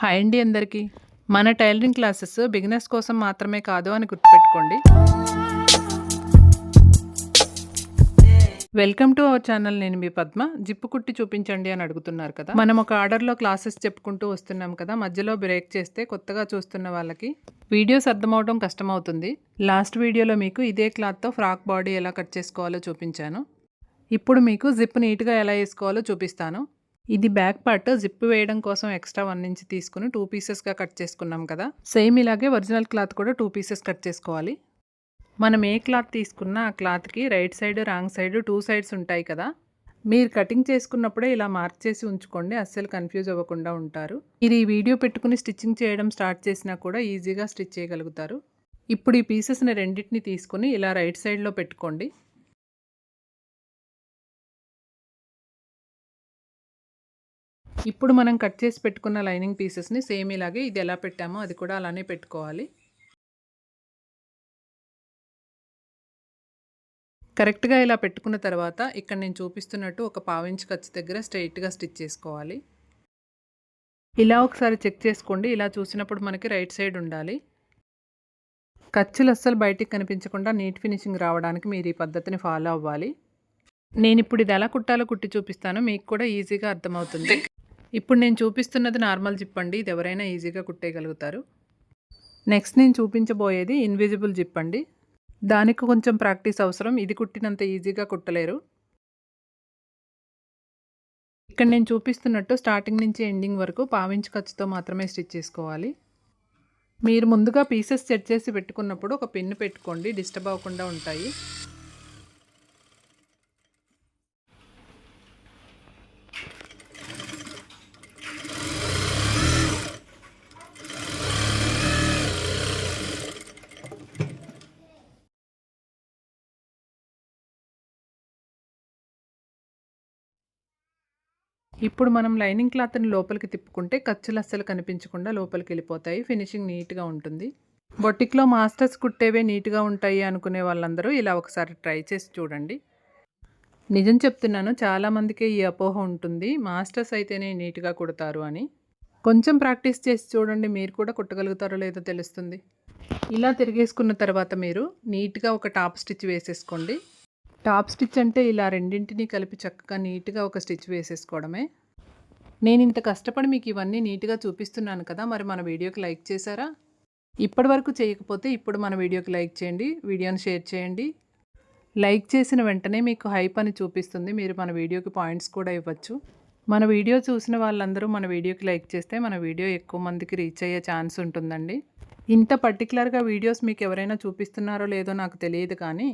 Hi అండి అందరికీ. మన టైలరింగ్ క్లాసెస్ బిగినర్స్ కోసం మాత్రమే కాదు అని గుర్తుపెట్టుకోండి. వెల్కమ్ టు అవర్ ఛానల్ నేను మీ పద్మ. జిప్పు కుట్టి చూపించండి అని అడుగుతున్నారు కదా. మనం ఒక ఆర్డర్లో క్లాసెస్ చెప్పుకుంటూ వస్తున్నాం కదా. మధ్యలో బ్రేక్ చేస్తే కొత్తగా చూస్తున్న వాళ్ళకి వీడియోస్ అర్థమవడం కష్టమవుతుంది. లాస్ట్ వీడియోలో మీకు ఇదే క్లాత్తో ఫ్రాక్ బాడీ ఎలా కట్ చేసుకోవాలో చూపించాను. ఇప్పుడు మీకు జిప్ నీట్గా ఎలా వేసుకోవాలో చూపిస్తాను. ఇది బ్యాక్ పార్ట్ జిప్ వేయడం కోసం ఎక్స్ట్రా వన్ ఇంచ్ తీసుకుని టూ పీసెస్గా కట్ చేసుకున్నాం కదా. సేమ్ ఇలాగే ఒరిజినల్ క్లాత్ కూడా టూ పీసెస్ కట్ చేసుకోవాలి. మనం ఏ క్లాత్ తీసుకున్నా ఆ క్లాత్కి right side wrong side two sides ఉంటాయి కదా. మీరు కటింగ్ చేసుకున్నప్పుడే ఇలా మార్క్ చేసి ఉంచుకోండి అస్సలు కన్ఫ్యూజ్ అవ్వకుండా ఉంటారు. మీరు ఈ వీడియో పెట్టుకుని స్టిచ్చింగ్ చేయడం స్టార్ట్ చేసినా కూడా ఈజీగా స్టిచ్ చేయగలుగుతారు. ఇప్పుడు ఈ పీసెస్ని రెండింటిని తీసుకుని ఇలా రైట్ సైడ్లో పెట్టుకోండి. ఇప్పుడు మనం కట్ చేసి పెట్టుకున్న లైనింగ్ పీసెస్ని సేమ్ ఇలాగే ఇది ఎలా పెట్టామో అది కూడా అలానే పెట్టుకోవాలి. కరెక్ట్గా ఇలా పెట్టుకున్న తర్వాత ఇక్కడ నేను చూపిస్తున్నట్టు ఒక పావించ్ ఖర్చు దగ్గర స్ట్రైట్గా స్టిచ్ చేసుకోవాలి. ఇలా ఒకసారి చెక్ చేసుకోండి. ఇలా చూసినప్పుడు మనకి రైట్ సైడ్ ఉండాలి. ఖర్చులు అస్సలు బయటికి కనిపించకుండా నీట్ ఫినిషింగ్ రావడానికి మీరు ఈ పద్ధతిని ఫాలో అవ్వాలి. నేను ఇప్పుడు ఇది ఎలా కుట్టాలో కుట్టి చూపిస్తాను. మీకు కూడా ఈజీగా అర్థమవుతుంది. ఇప్పుడు నేను చూపిస్తున్నది నార్మల్ జిప్ అండి. ఇది ఎవరైనా ఈజీగా కుట్టేయగలుగుతారు. నెక్స్ట్ నేను చూపించబోయేది ఇన్విజిబుల్ జిప్ అండి. దానికి కొంచెం ప్రాక్టీస్ అవసరం. ఇది కుట్టినంత ఈజీగా కుట్టలేరు. ఇక్కడ నేను చూపిస్తున్నట్టు స్టార్టింగ్ నుంచి ఎండింగ్ వరకు పావించి ఖర్చుతో మాత్రమే స్టిచ్ చేసుకోవాలి. మీరు ముందుగా పీసెస్ సెట్ చేసి పెట్టుకున్నప్పుడు ఒక పిన్ పెట్టుకోండి. డిస్టర్బ్ అవ్వకుండా ఉంటాయి. ఇప్పుడు మనం లైనింగ్ క్లాత్ని లోపలికి తిప్పుకుంటే ఖర్చులు అస్సలు కనిపించకుండా లోపలికి వెళ్ళిపోతాయి ఫినిషింగ్ నీట్గా ఉంటుంది. బొటిక్లో మాస్టర్స్ కుట్టేవే నీట్గా ఉంటాయి అనుకునే వాళ్ళందరూ ఇలా ఒకసారి ట్రై చేసి చూడండి. నిజం చెప్తున్నాను చాలామందికి ఈ అపోహ ఉంటుంది. మాస్టర్స్ అయితేనే నీట్గా కుడతారు అని. కొంచెం ప్రాక్టీస్ చేసి చూడండి మీరు కూడా కుట్టగలుగుతారో లేదో తెలుస్తుంది. ఇలా తిరిగేసుకున్న తర్వాత మీరు నీట్గా ఒక టాప్ స్టిచ్ వేసేసుకోండి. టాప్ స్టిచ్ అంటే ఇలా రెండింటిని కలిపి చక్కగా నీట్గా ఒక స్టిచ్ వేసేసుకోవడమే. నేను ఇంత కష్టపడి మీకు ఇవన్నీ నీట్గా చూపిస్తున్నాను కదా మరి మన వీడియోకి లైక్ చేశారా? ఇప్పటి వరకు చేయకపోతే ఇప్పుడు మన వీడియోకి లైక్ చేయండి వీడియోని షేర్ చేయండి. లైక్ చేసిన వెంటనే మీకు హైప్ అని చూపిస్తుంది మీరు మన వీడియోకి పాయింట్స్ కూడా ఇవ్వచ్చు. మన వీడియో చూసిన వాళ్ళందరూ మన వీడియోకి లైక్ చేస్తే మన వీడియో ఎక్కువ మందికి రీచ్ అయ్యే ఛాన్స్ ఉంటుందండి. ఇంత పర్టికులర్గా వీడియోస్ మీకు ఎవరైనా చూపిస్తున్నారో లేదో నాకు తెలియదు కానీ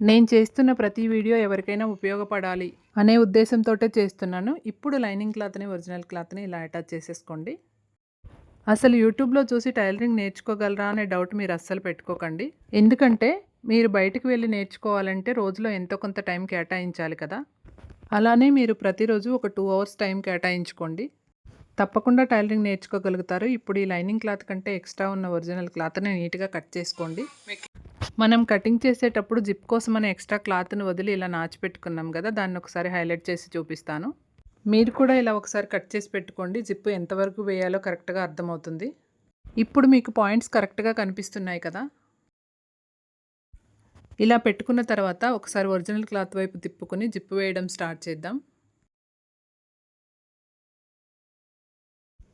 నేను చేస్తున్న ప్రతి వీడియో ఎవరికైనా ఉపయోగపడాలి అనే ఉద్దేశంతో చేస్తున్నాను. ఇప్పుడు లైనింగ్ క్లాత్ని ఒరిజినల్ క్లాత్ని ఇలా అటాచ్ చేసేసుకోండి. అసలు యూట్యూబ్లో చూసి టైలరింగ్ నేర్చుకోగలరా అనే డౌట్ మీరు అస్సలు పెట్టుకోకండి. ఎందుకంటే మీరు బయటకు వెళ్ళి నేర్చుకోవాలంటే రోజులో ఎంతో కొంత టైం కేటాయించాలి కదా. అలానే మీరు ప్రతిరోజు ఒక టూ అవర్స్ టైం కేటాయించుకోండి. తప్పకుండా టైలరింగ్ నేర్చుకోగలుగుతారు. ఇప్పుడు ఈ లైనింగ్ క్లాత్ కంటే ఎక్స్ట్రా ఉన్న ఒరిజినల్ క్లాత్ని నీట్గా కట్ చేసుకోండి. మనం కటింగ్ చేసేటప్పుడు జిప్ కోసం అని ఎక్స్ట్రా క్లాత్ని వదిలి ఇలా నాచిపెట్టుకున్నాం కదా దాన్ని ఒకసారి హైలైట్ చేసి చూపిస్తాను. మీరు కూడా ఇలా ఒకసారి కట్ చేసి పెట్టుకోండి జిప్ ఎంతవరకు వేయాలో కరెక్ట్గా అర్థమవుతుంది. ఇప్పుడు మీకు పాయింట్స్ కరెక్ట్గా కనిపిస్తున్నాయి కదా. ఇలా పెట్టుకున్న తర్వాత ఒకసారి ఒరిజినల్ క్లాత్ వైపు తిప్పుకొని జిప్ వేయడం స్టార్ట్ చేద్దాం.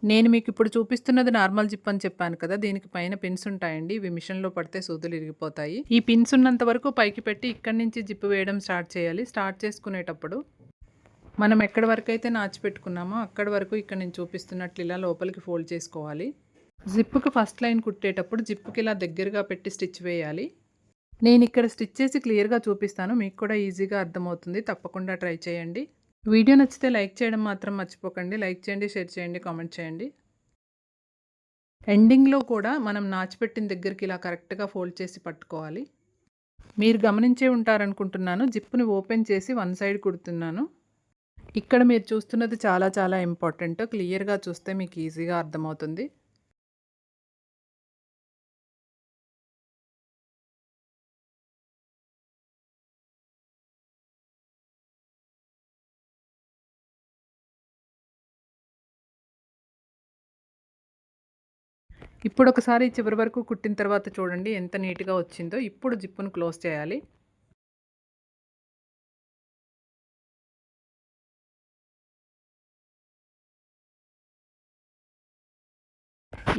నేను మీకు ఇప్పుడు చూపిస్తున్నది నార్మల్ జిప్ అని చెప్పాను కదా దీనికి పైన పిన్స్ ఉంటాయండి. ఇవి మిషన్లో పడితే సూదులు ఇరిగిపోతాయి. ఈ పిన్స్ ఉన్నంత వరకు పైకి పెట్టి ఇక్కడి నుంచి జిప్ వేయడం స్టార్ట్ చేయాలి. స్టార్ట్ చేసుకునేటప్పుడు మనం ఎక్కడి వరకు అయితే నాచి పెట్టుకున్నామో అక్కడి వరకు ఇక్కడ నేను చూపిస్తున్నట్లు ఇలా లోపలికి ఫోల్డ్ చేసుకోవాలి. జిప్పుకి ఫస్ట్ లైన్ కుట్టేటప్పుడు జిప్పుకి ఇలా దగ్గరగా పెట్టి స్టిచ్ వేయాలి. నేను ఇక్కడ స్టిచ్ చేసి క్లియర్గా చూపిస్తాను. మీకు కూడా ఈజీగా అర్థమవుతుంది. తప్పకుండా ట్రై చేయండి. వీడియో నచ్చితే లైక్ చేయడం మాత్రం మర్చిపోకండి. లైక్ చేయండి షేర్ చేయండి కామెంట్ చేయండి. ఎండింగ్లో కూడా మనం నాచిపెట్టిన దగ్గరికి ఇలా కరెక్ట్గా ఫోల్డ్ చేసి పట్టుకోవాలి. మీరు గమనించే ఉంటారనుకుంటున్నాను. జిప్పుని ఓపెన్ చేసి వన్ సైడ్ కుడుతున్నాను. ఇక్కడ మీరు చూస్తున్నది చాలా చాలా ఇంపార్టెంట్. క్లియర్గా చూస్తే మీకు ఈజీగా అర్థమవుతుంది. ఇప్పుడు ఒకసారి చివరి వరకు కుట్టిన తర్వాత చూడండి ఎంత నీట్గా వచ్చిందో. ఇప్పుడు జిప్పును క్లోజ్ చేయాలి.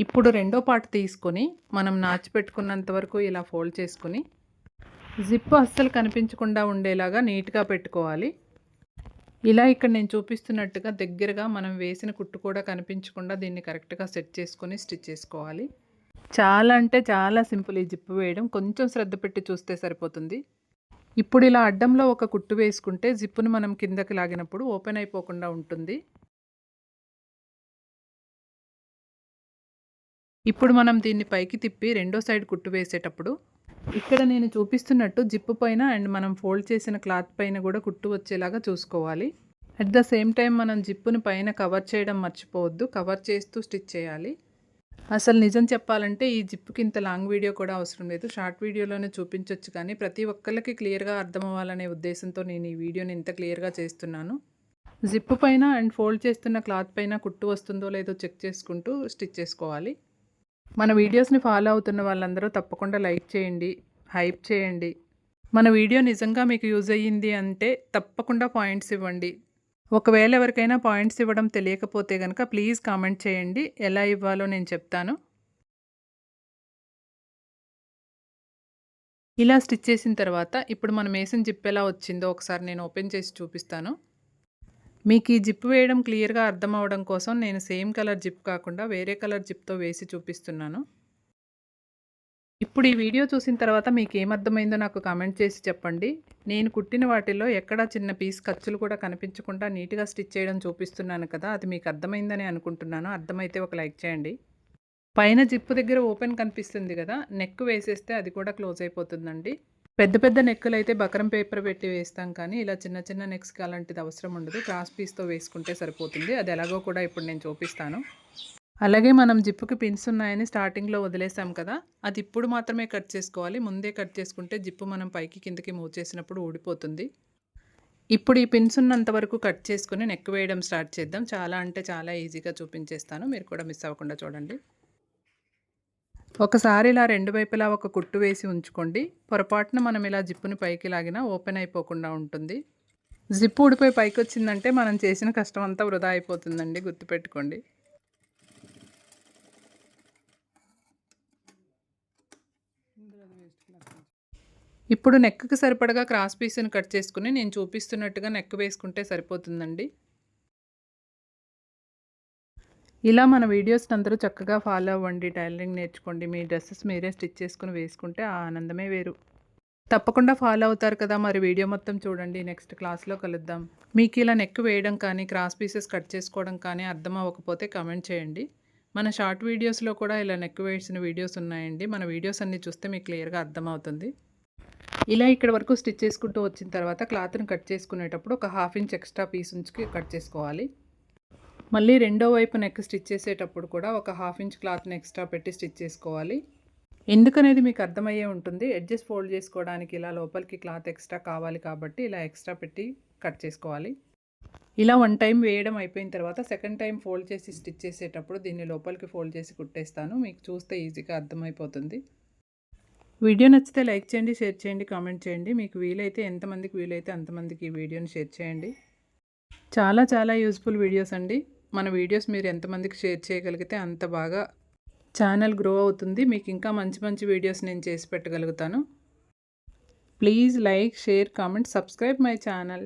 ఇప్పుడు రెండో పార్ట్ తీసుకొని మనం నాచిపెట్టుకున్నంత వరకు ఇలా ఫోల్డ్ చేసుకుని జిప్ అస్సలు కనిపించకుండా ఉండేలాగా నీట్గా పెట్టుకోవాలి. ఇలా ఇక్కడ నేను చూపిస్తున్నట్టుగా దగ్గరగా మనం వేసిన కుట్టు కూడా కనిపించకుండా దీన్ని కరెక్ట్గా సెట్ చేసుకొని స్టిచ్ చేసుకోవాలి. చాలా అంటే చాలా సింపుల్ ఈ జిప్పు వేయడం. కొంచెం శ్రద్ధ పెట్టి చూస్తే సరిపోతుంది. ఇప్పుడు ఇలా అడ్డంలో ఒక కుట్టు వేసుకుంటే జిప్పును మనం కిందకి లాగినప్పుడు ఓపెన్ అయిపోకుండా ఉంటుంది. ఇప్పుడు మనం దీన్ని పైకి తిప్పి రెండో సైడ్ కుట్టు వేసేటప్పుడు ఇక్కడ నేను చూపిస్తున్నట్టు జిప్పు పైన అండ్ మనం ఫోల్డ్ చేసిన క్లాత్ పైన కూడా కుట్టు వచ్చేలాగా చూసుకోవాలి. అట్ ద సేమ్ టైం మనం జిప్పుని పైన కవర్ చేయడం మర్చిపోవద్దు. కవర్ చేస్తూ స్టిచ్ చేయాలి. అసలు నిజం చెప్పాలంటే ఈ జిప్పుకి ఇంత లాంగ్ వీడియో కూడా అవసరం లేదు. షార్ట్ వీడియోలోనే చూపించవచ్చు కానీ ప్రతి ఒక్కరికి క్లియర్గా అర్థం అవ్వాలనే ఉద్దేశంతో నేను ఈ వీడియోని ఇంత క్లియర్గా చేస్తున్నాను. జిప్పు పైన అండ్ ఫోల్డ్ చేస్తున్న క్లాత్ పైన కుట్టు వస్తుందో లేదో చెక్ చేసుకుంటూ స్టిచ్ చేసుకోవాలి. మన వీడియోస్ని ఫాలో అవుతున్న వాళ్ళందరూ తప్పకుండా లైక్ చేయండి హైప్ చేయండి. మన వీడియో నిజంగా మీకు యూజ్ అయ్యింది అంటే తప్పకుండా పాయింట్స్ ఇవ్వండి. ఒకవేళ ఎవరికైనా పాయింట్స్ ఇవ్వడం తెలియకపోతే కనుక ప్లీజ్ కామెంట్ చేయండి. ఎలా ఇవ్వాలో నేను చెప్తాను. ఇలా స్టిచ్ చేసిన తర్వాత ఇప్పుడు మనం వేసిన జిప్ ఎలా వచ్చిందో ఒకసారి నేను ఓపెన్ చేసి చూపిస్తాను. మీకు ఈ జిప్ వేయడం క్లియర్గా అర్థం అవడం కోసం నేను సేమ్ కలర్ జిప్ కాకుండా వేరే కలర్ జిప్తో వేసి చూపిస్తున్నాను. ఇప్పుడు ఈ వీడియో చూసిన తర్వాత మీకు ఏమర్థమైందో నాకు కామెంట్ చేసి చెప్పండి. నేను కుట్టిన వాటిలో ఎక్కడా చిన్న పీస్ ఖర్చులు కూడా కనిపించకుండా నీట్గా స్టిచ్ చేయడం చూపిస్తున్నాను కదా అది మీకు అర్థమైందని అనుకుంటున్నాను. అర్థమైతే ఒక లైక్ చేయండి. పైన జిప్పు దగ్గర ఓపెన్ కనిపిస్తుంది కదా నెక్ వేసేస్తే అది కూడా క్లోజ్ అయిపోతుందండి. పెద్ద పెద్ద నెక్కులు అయితే బకరం పేపర్ పెట్టి వేస్తాం కానీ ఇలా చిన్న చిన్న నెక్స్కి అలాంటిది అవసరం ఉండదు. క్రాస్ పీస్తో వేసుకుంటే సరిపోతుంది. అది ఎలాగో కూడా ఇప్పుడు నేను చూపిస్తాను. అలాగే మనం జిప్పుకి పిన్స్ ఉన్నాయని స్టార్టింగ్లో వదిలేసాం కదా అది ఇప్పుడు మాత్రమే కట్ చేసుకోవాలి. ముందే కట్ చేసుకుంటే జిప్పు మనం పైకి కిందకి మూవ్ చేసినప్పుడు ఊడిపోతుంది. ఇప్పుడు ఈ పిన్స్ ఉన్నంత వరకు కట్ చేసుకుని నెక్ వేయడం స్టార్ట్ చేద్దాం. చాలా అంటే చాలా ఈజీగా చూపించేస్తాను. మీరు కూడా మిస్ అవ్వకుండా చూడండి. ఒకసారి ఇలా రెండు వైపులా ఒక కుట్టు వేసి ఉంచుకోండి. పొరపాటున మనం ఇలా జిప్పుని పైకి లాగినా ఓపెన్ అయిపోకుండా ఉంటుంది. జిప్పు ఊడిపోయి పైకి వచ్చిందంటే మనం చేసిన కష్టం అంతా వృధా అయిపోతుందండి గుర్తుపెట్టుకోండి. ఇప్పుడు నెక్కి సరిపడగా క్రాస్ పీస్ని కట్ చేసుకుని నేను చూపిస్తున్నట్టుగా నెక్ వేసుకుంటే సరిపోతుందండి. ఇలా మన వీడియోస్ని అందరూ చక్కగా ఫాలో అవ్వండి టైలరింగ్ నేర్చుకోండి. మీ డ్రెస్సెస్ మీరే స్టిచ్ చేసుకుని వేసుకుంటే ఆ ఆనందమే వేరు. తప్పకుండా ఫాలో అవుతారు కదా మరి వీడియో మొత్తం చూడండి. నెక్స్ట్ క్లాస్లో కలుద్దాం. మీకు ఇలా నెక్ వేయడం కానీ క్రాస్ పీసెస్ కట్ చేసుకోవడం కానీ అర్థం అవ్వకపోతే కమెంట్ చేయండి. మన షార్ట్ వీడియోస్లో కూడా ఇలా నెక్ వేసిన వీడియోస్ ఉన్నాయండి. మన వీడియోస్ అన్నీ చూస్తే మీకు క్లియర్గా అర్థమవుతుంది ఇలా ఇక్కడ వరకు స్టిచ్ చేసుకుంటూ వచ్చిన తర్వాత క్లాత్ని కట్ చేసుకునేటప్పుడు ఒక హాఫ్ ఇంచ్ ఎక్స్ట్రా పీస్ ఉంచి కట్ చేసుకోవాలి. మళ్ళీ రెండో వైపు నెక్ స్టిచ్ చేసేటప్పుడు కూడా ఒక హాఫ్ ఇంచ్ క్లాత్ని ఎక్స్ట్రా పెట్టి స్టిచ్ చేసుకోవాలి. ఎందుకనేది మీకు అర్థమయ్యే ఉంటుంది. ఎడ్జస్ట్ ఫోల్డ్ చేసుకోవడానికి ఇలా లోపలికి క్లాత్ ఎక్స్ట్రా కావాలి కాబట్టి ఇలా ఎక్స్ట్రా పెట్టి కట్ చేసుకోవాలి. ఇలా వన్ టైం వేయడం అయిపోయిన తర్వాత సెకండ్ టైం ఫోల్డ్ చేసి స్టిచ్ చేసేటప్పుడు దీన్ని లోపలికి ఫోల్డ్ చేసి కుట్టేస్తాను. మీకు చూస్తే ఈజీగా అర్థమైపోతుంది. వీడియో నచ్చితే లైక్ చేయండి షేర్ చేయండి కామెంట్ చేయండి. మీకు వీలైతే ఎంతమందికి వీలైతే అంతమందికి ఈ వీడియోని షేర్ చేయండి. చాలా చాలా యూస్ఫుల్ వీడియోస్ అండి. మన వీడియోస్ మీరు ఎంతమందికి షేర్ చేయగలిగితే అంత బాగా ఛానల్ గ్రో అవుతుంది. మీకు ఇంకా మంచి మంచి వీడియోస్ నేను చేసి పెట్టగలుగుతాను. Please like share comment subscribe my channel.